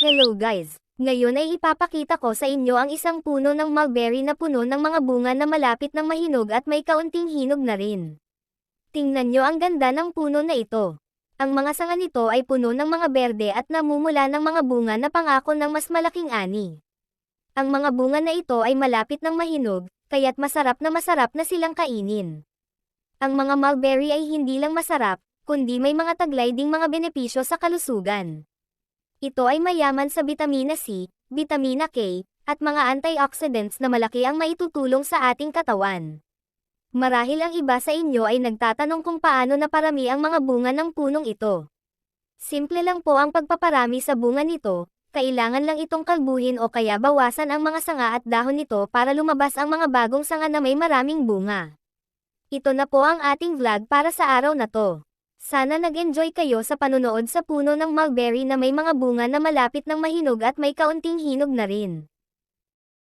Hello guys! Ngayon ay ipapakita ko sa inyo ang isang puno ng mulberry na puno ng mga bunga na malapit ng mahinog at may kaunting hinog na rin. Tingnan nyo ang ganda ng puno na ito. Ang mga sanga nito ay puno ng mga berde at namumula ng mga bunga na pangako ng mas malaking ani. Ang mga bunga na ito ay malapit ng mahinog, kaya't masarap na masarap na silang kainin. Ang mga mulberry ay hindi lang masarap, kundi may mga taglay ding mga benepisyo sa kalusugan. Ito ay mayaman sa vitamina C, vitamina K, at mga antioxidants na malaki ang maitutulong sa ating katawan. Marahil ang iba sa inyo ay nagtatanong kung paano naparami ang mga bunga ng punong ito. Simple lang po ang pagpaparami sa bunga nito, kailangan lang itong kalbuhin o kaya bawasan ang mga sanga at dahon nito para lumabas ang mga bagong sanga na may maraming bunga. Ito na po ang ating vlog para sa araw na to. Sana nag-enjoy kayo sa panunood sa puno ng mulberry na may mga bunga na malapit ng mahinog at may kaunting hinog na rin.